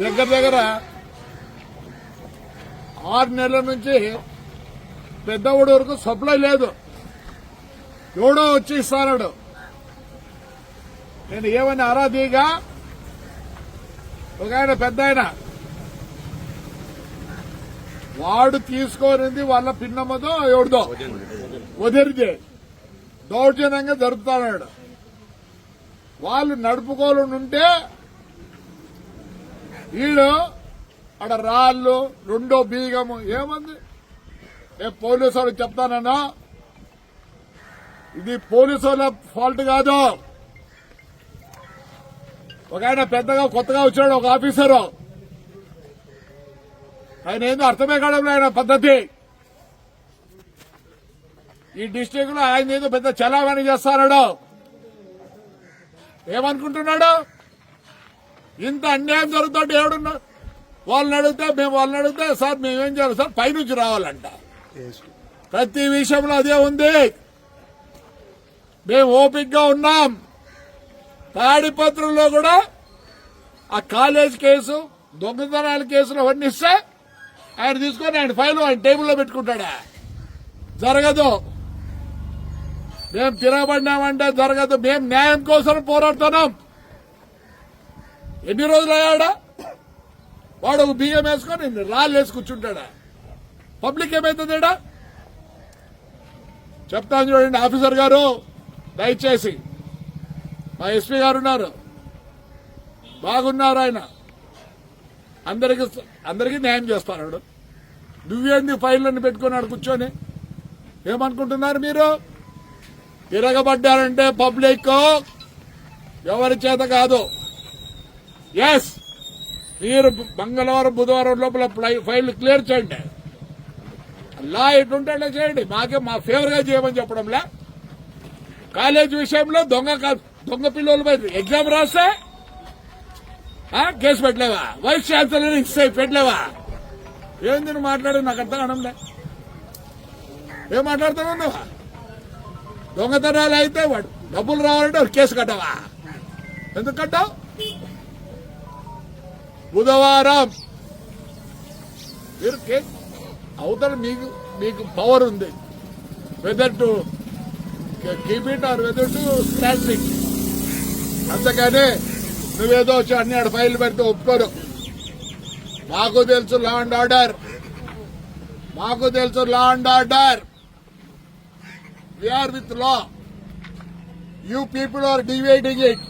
దగ్గర దగ్గర ఆరు నెలల నుంచి పెద్దవాడు వరకు సప్లై లేదు. ఎవడో వచ్చి ఇస్తాడు నేను ఏమని అరాధీగా ఒక ఆయన పెద్ద ఆయన. వాడు తీసుకోనింది వాళ్ళ పిన్నమ్మదో ఎవడిదో? వదిలితే. దౌర్జన్యంగా జరుపుతాడు వాళ్ళు నడుపుకోవాలని ఉంటే వీడు అక్కడ రాళ్ళు రెండో బీగము ఏమంది? ఏ పోలీసు వాళ్ళు చెప్తానన్నా? ఇది పోలీసు వాళ్ళ ఫాల్ట్ కాదు. ఒక ఆయన పెద్దగా కొత్తగా వచ్చాడు ఒక ఆఫీసరు. ఆయన ఏందో అర్థమే కావడం ఆయన పద్ధతి. ఈ డిస్టిక్లో ఆయన ఏదో పెద్ద చలామణి చేస్తాడు ఏమనుకుంటున్నాడు? ఇంత అన్యాయం జరుగుతుంటే ఎవడున్నా వాళ్ళని అడిగితే మేము వాళ్ళని అడిగితే సార్ మేమేం చేయాలి? సార్ పైనుంచి రావాలంట. ప్రతి విషయంలో అదే ఉంది. మేము ఓపిక్గా ఉన్నాం. తాడిపత్రంలో కూడా ఆ కాలేజ్ కేసు దొంగతనాల కేసులు అవన్నీ ఇస్తే ఆయన తీసుకొని ఆయన ఫైల్ ఆయన టేబుల్లో పెట్టుకుంటాడా? జరగదు. మేము తిరగబడినామంటే జరగదు. మేము న్యాయం కోసం పోరాడుతున్నాం. ఎన్ని రోజులు అయ్యాడా? వాడు ఒక బియ్యం వేసుకొని రాళ్ళు వేసి కూర్చుంటాడా? పబ్లిక్ ఏమైతుందేడా? చెప్తాను చూడండి ఆఫీసర్ గారు దయచేసి. మా ఎస్పీ గారు ఉన్నారు. బాగున్నారు ఆయన. అందరికి అందరికీ న్యాయం చేస్తాడు నువ్వేంది ఫైళ్ళని పెట్టుకున్నాడు కూర్చొని? ఏమనుకుంటున్నారు మీరు? తిరగబడ్డారంటే పబ్లిక్ ఎవరి చేత కాదు. ఎస్ మీరు మంగళవారం బుధవారం లోపల ఫైల్ క్లియర్ చేయండి. లా ఎటుంటే చేయండి. మాకే మా ఫేవర్గా చేయమని చెప్పడంలే. కాలేజ్ విషయంలో దొంగ దొంగ పిల్లలు పోయి ఎగ్జామ్ రాస్తే కేసు పెట్టలేవా? వైస్ ఛాన్సలర్ ఇస్తే పెట్టలేవా? ఏంది నువ్వు మాట్లాడి నాకు అర్థం కావడంలే. ఏం మాట్లాడుతున్నావు నువ్వు? దొంగతనాలు అయితే వాడు డబ్బులు రావాలంటే కేసు కట్టవా? ఎందుకు కట్టావు? బుధవారం. మీరు కే- అవతల మీకు మీకు పవర్ ఉంది. Whether to keep it or whether to stand it అంతేగాని నువ్వేదో వచ్చి అన్ని ఆడ ఫైల్ పెడితే ఒప్పుకోరు. మాకు తెలుసు లా అండ్ ఆర్డర్ మాకు తెలుసు law and order we are with law you people are dividing it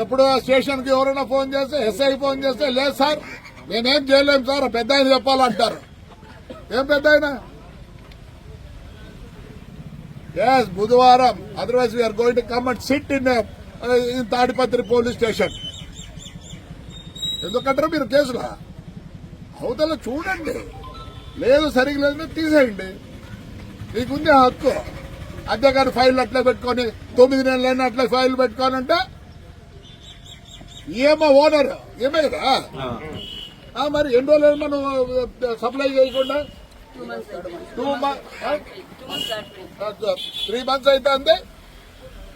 ఎప్పుడు స్టేషన్కి ఎవరైనా ఫోన్ చేస్తే ఎస్ఐ ఫోన్ చేస్తే లేదు సార్ నేనేం చేయలేము సార్ పెద్ద ఆయన చెప్పాలంటారు. ఏం పెద్ద ఆయన? ఎస్ బుధవారం otherwise we are going to come and sit in in Tadipatri police station ఎందుకంటారు మీరు కేసులా? అవతల చూడండి. లేదు సరిగ్గా లేదు తీసేయండి. మీకుంది ఆ హక్కు గారు ఫైల్ అట్లా పెట్టుకొని తొమ్మిది నెలలైనా అట్లా ఫైల్ పెట్టుకోనంటే ఏమో ఓనర్ ఏమే కదా? మరి ఎన్ని రోజులు మనం సప్లై చేయకుండా? టూ త్రీ మంత్స్ అయితే అంతే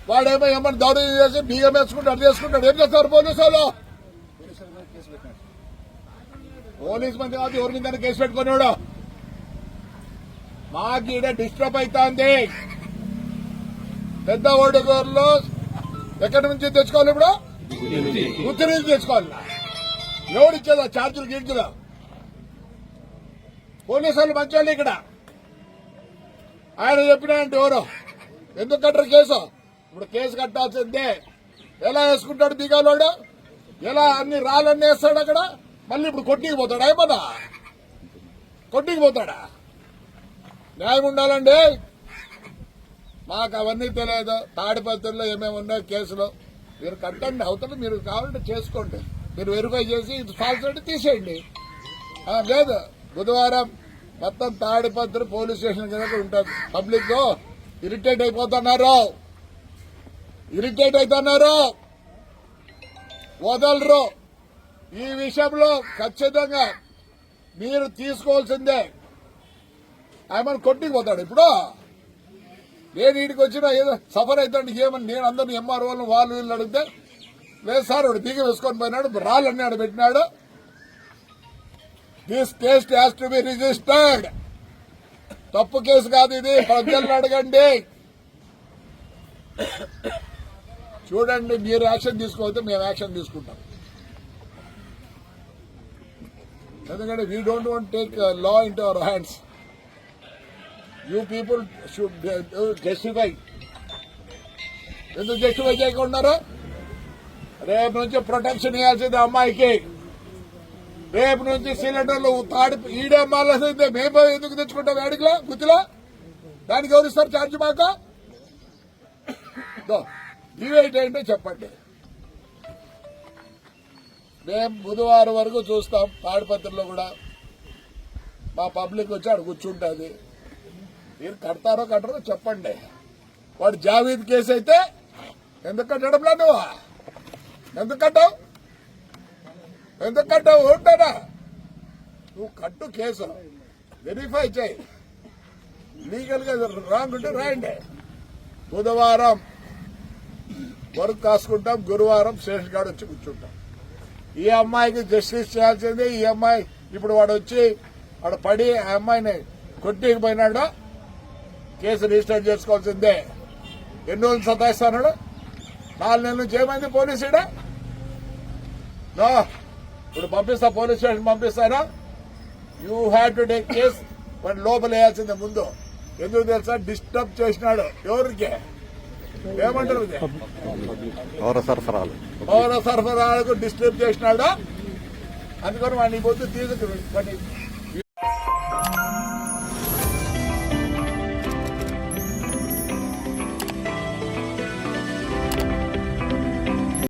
వాడేమో ఏమన్నా దౌర్జన్యం చేసి బియ్యం వేసుకుంటాడు అది చేసుకుంటాడు ఏం చేస్తారు పోలీసు వాళ్ళు పోలీస్ మంది కాదు ఎవరి మీద కేసు పెట్టుకున్నాడు మాకు ఈడ డిస్టర్బ్ అవుతుంది పెద్ద ఓడుగోరులో ఎక్కడి నుంచి తెచ్చుకోవాలి ఇప్పుడు? గుర్తు నుంచి తెచ్చుకోవాలి ఇచ్చేదా? ఛార్జీలు గీర్జులు. పోలీసులు మంచోళ్ళు ఇక్కడ. ఆయన చెప్పినాయంటే ఎవరు? ఎందుకు కట్టరు కేసు? ఇప్పుడు కేసు కట్టాల్సిందే. ఎలా వేసుకుంటాడు దిగాలోడు ఎలా అన్ని రాళ్ళన్నీ వేస్తాడు అక్కడ? మళ్ళీ ఇప్పుడు కొట్టికి పోతాడా? ఏమన్నా? కొట్టికి పోతాడా? న్యాయం ఉండాలండి. మాకు అవన్నీ తెలియదు. తాడిపత్రిలో ఏమేమి ఉన్నాయో కేసులు. మీరు కట్టండి అవతల మీరు కావాలంటే చేసుకోండి. మీరు వెరిఫై చేసి ఇది ఫాల్స్ అంటే తీసేయండి. లేదు. బుధవారం మొత్తం తాడిపత్రి పోలీస్ స్టేషన్ కింద ఉంటుంది పబ్లిక్ ఇరిటేట్ అయిపోతున్నారు. ఇరిటేట్ అవుతున్నారు వదలరు. ఈ విషయంలో ఖచ్చితంగా మీరు తీసుకోవాల్సిందే. ఆయన కొట్టుకుపోతాడు ఇప్పుడు నేను వీడికి వచ్చినా ఏదో సఫర్ అవుతాడు ఏమని నేను అందరిని ఎంఆర్ఓలను వాళ్ళు వీళ్ళు అడిగితే లేదు సార్ వాడు దిగి వేసుకొని పోయినాడు రాళ్ళన్నీ ఆడ పెట్టినాడు. This case has to be registered తప్పు కేసు కాదు ఇది ప్రజలను అడగండి. చూడండి మీరు యాక్షన్ తీసుకోవద్దు మేము యాక్షన్ తీసుకుంటాం. ఎందుకంటే we don't want take law in to our hands you people should justify ఎందుకు జస్టిఫై చేయకుండా రేపు నుంచి ప్రొటెక్షన్ ఇవ్వాల్సింది అమ్మాయికి. రేపు నుంచి సిలిండర్లు తాడి ఈడే మాల్సిందే మేము ఎందుకు తెచ్చుకుంటాం? వేడికిలో గుత్తిలో? దానికి ఎవరిస్తారు ఛార్జ్ మాకు? డివైట్ ఏంటో చెప్పండి. మేము బుధవారం వరకు చూస్తాం తాడిపత్రిలో కూడా. మా పబ్లిక్ వచ్చి ఆడ కూర్చుంటుంది. మీరు కడతారో కట్టరో చెప్పండి. వాడు జావీద్ కేసు అయితే ఎందుకు కట్టడంలా నువ్వు? ఎందుకు కట్టావు? ఎందుకు కట్టావు? ఉంటానా నువ్వు కట్టు కేసు. వెరిఫై చేయి. లీగల్గా రాంగ్ ఉంటే రాయండి. బుధవారం వర్క్ కాసుకుంటాం గురువారం శేష్ గారు వచ్చి కూర్చుంటాం. ఈ అమ్మాయికి జస్టిస్ చేయాల్సిందే ఈ అమ్మాయి ఇప్పుడు వాడు వచ్చి వాడు పడి ఆ అమ్మాయిని కొట్టిపోయినాడు కేసు రిజిస్టర్ చేసుకోవాల్సిందే. ఎన్ని రోజులు సతాయిస్తాడు నాలుగు నెలల నుంచి ఏమైంది పోలీసుడా ఇప్పుడు పంపిస్తా police station పంపిస్తానా? You have to take case వాడి లోపల వేయాల్సిందే ముందు. ఎందుకు తెలుసా? డిస్టర్బ్ చేసినాడు. ఎవరికి? ఏమంటారు? పౌర సరఫరాలు. పౌర సరఫరాలకు డిస్టర్బ్ చేసినాడు? అందుకని వాడిని పొద్దు తీసుకు వాడిని